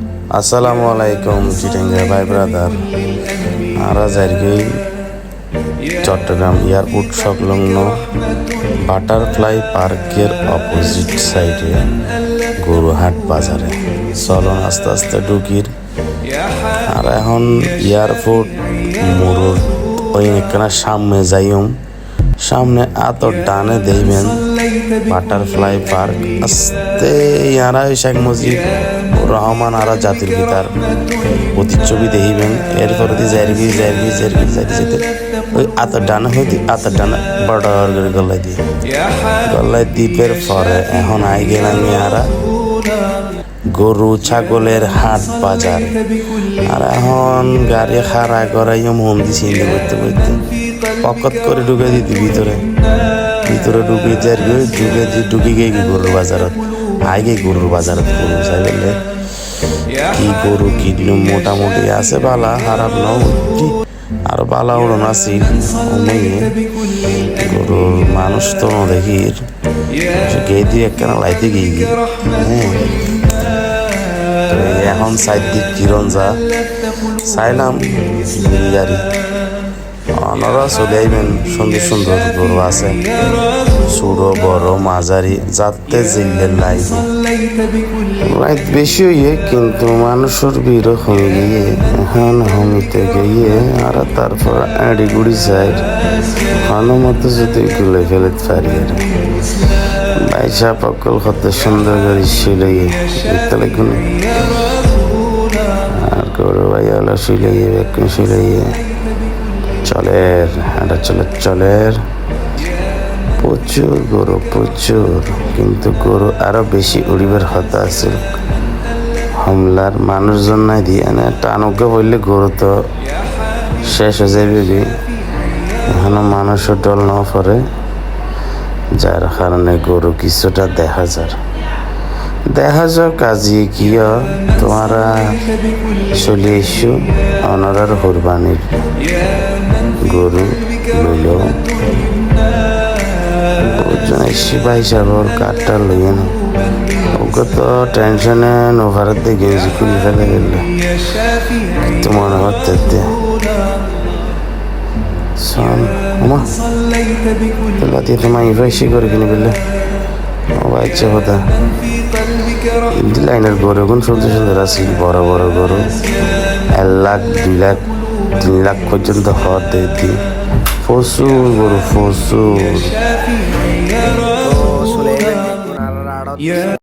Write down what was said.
আসসালামু আলাইকুম চিটেঙ্গা ভাই ব্রাদার। আমরা যাই চট্টগ্রাম এয়ারপোর্ট সংলগ্ন বাটারফ্লাই পার্কের অপোজিট সাইডে, গরুহাট বাজারে। চলন আস্তে আস্তে ঢুকির। আর এখন এয়ারপোর্ট মোড়র ওই একখানা সামনে যাইম। সামনে এত ডানে দেখবেন বাটারফ্লাই পার্ক। আস্তে, ইয়ারা ওই শেখ মুজিব রহমান আরা জাতির পিতার প্রতিচ্ছবি দেখিবেন এরপরে দিয়ে জারবি জারবি যাইতে যেতে ওই আত ডানা হইতে আত ডানা বড় করে গল্লাই দিয়ে। গল্লাই দ্বীপের পরে এখন আই গেলাম ইয়ারা। গরু, ছাগলের হাট বাজার। আর এখন গাড়ি খাড়া করাই মন্দি চিন্তা করতে করতে। পকত করে ঢুকে দিতি ভিতরে ভিতরে ঢুকে যার গে ঢুকে দি ঢুকে গিয়ে কি গরুর বাজারত? আগে গরুর বাজারত গরু কি গরু কিনলো? মোটামুটি আছে বালা, খারাপ ন আর বালা উড়ন আছে গরুর মানুষ তো দেখি। গিয়ে দিয়ে একখানা লাইতে গিয়ে গিয়ে। হ্যাঁ। এখন সাইড দিক কিরণ যা। চাইলাম অনারা চলে আইবেন সুন্দর সুন্দর গরু আছে। ছোট বড় মাঝারি যাতে জিল্লে লাইবে লাইট বেশি হইয়ে, কিন্তু মানুষের ভিড় কমে গিয়ে এখন হমিতে গিয়ে, আর তারপর আড়ি গুড়ি সাইড মতো যদি গুলে ফেলে পারি আর বাইশা পকল কত সুন্দর করে শুলে লাগুন আর গরু ভাই হলো শুলে গিয়ে বেকুন গিয়ে চলের, এটা চলে, চলের। প্রচুর গরু, প্রচুর। কিন্তু গরু আরও বেশি উড়িবার হতা আছে। হামলার মানুষজন নাই দিয়ে এনে টানুকে বললে গরু তো শেষ হয়ে যাবে কি এখনও মানুষও ডল না পরে যার কারণে গরু কিছুটা দেখা যায় দেখা যাক কাজে কিয় তোমারা চলে এসো অনারার কোরবানির গরু লইল। ওজন এসি কাঠটা লইয়ে না ওকে তো টেনশনে নোভারের দিকে খুলে ফেলে গেলে। তো মনে করতে তোমার ইভাইসি করে কিনে ফেললে। ও বাচ্চা কথা। লাইনের গরু, কোন সুন্দর সুন্দর আছে বড় বড় গরু। এক লাখ, দুই লাখ, তিন লাখ পর্যন্ত হওয়ার দেখি প্রচুর গরু, প্রচুর।